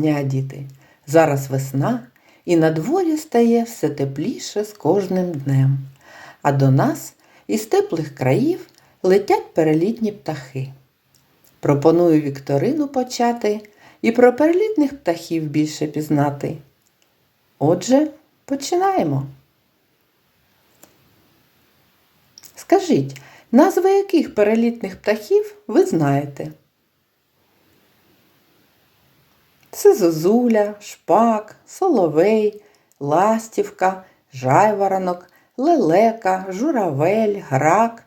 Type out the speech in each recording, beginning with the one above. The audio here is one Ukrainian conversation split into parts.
дня, діти! Зараз весна, і на дворі стає все тепліше з кожним днем. А до нас із теплих країв летять перелітні птахи. Пропоную вікторину почати і про перелітних птахів більше пізнати. Отже, починаємо. Скажіть, назви яких перелітних птахів ви знаєте? Це зозуля, шпак, соловей, ластівка, жайворонок, лелека, журавель, грак,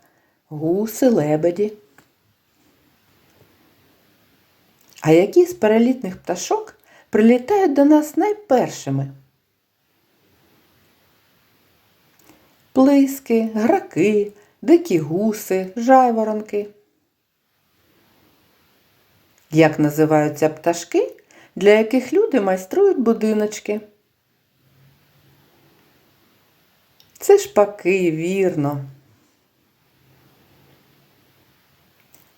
гуси, лебеді. А які з перелітних пташок прилітають до нас найпершими? Плиски, граки, дикі гуси, жайворонки. Як називаються пташки, для яких люди майструють будиночки? Це шпаки, вірно.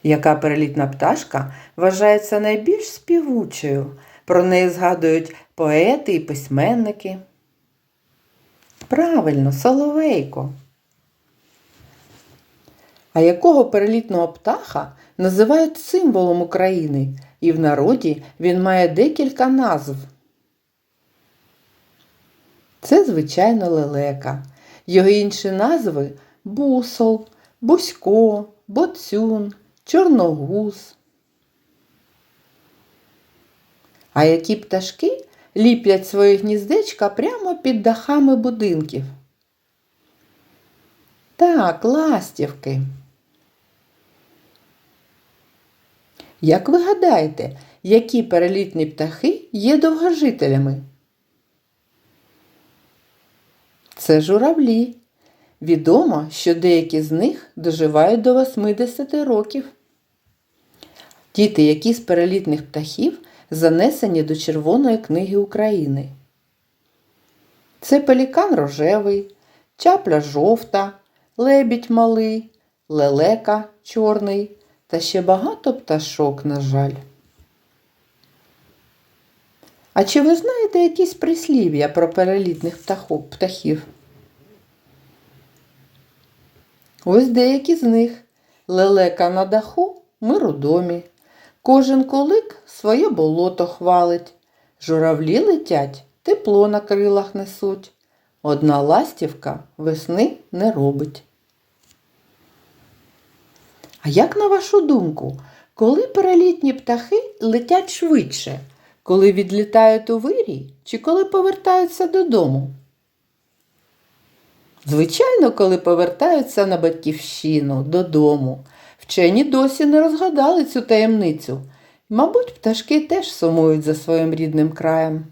Яка перелітна пташка вважається найбільш співучою? Про неї згадують поети і письменники. Правильно, соловейко. А якого перелітного птаха називають символом України, і в народі він має декілька назв. Це, звичайно, лелека. Його інші назви бусол, бусько, боцюн, чорногуз. А які пташки ліплять свої гніздечка прямо під дахами будинків? Так, ластівки. Як ви гадаєте, які перелітні птахи є довгожителями? Це журавлі. Відомо, що деякі з них доживають до 80 років. Діти, які з перелітних птахів занесені до Червоної книги України. Це пелікан рожевий, чапля жовта, лебідь малий, лелека чорний та ще багато пташок, на жаль. А чи ви знаєте якісь прислів'я про перелітних птахок, птахів? Ось деякі з них. Лелека на даху, мир у домі. Кожен кулик своє болото хвалить. Журавлі летять, тепло на крилах несуть. Одна ластівка весни не робить. А як на вашу думку, коли перелітні птахи летять швидше, коли відлітають у вирій чи коли повертаються додому? Звичайно, коли повертаються на батьківщину додому. Вчені досі не розгадали цю таємницю. Мабуть, пташки теж сумують за своїм рідним краєм.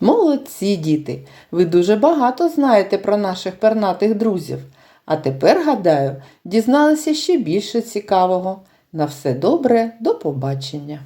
Молодці діти! Ви дуже багато знаєте про наших пернатих друзів. А тепер, гадаю, дізналися ще більше цікавого. На все добре, до побачення!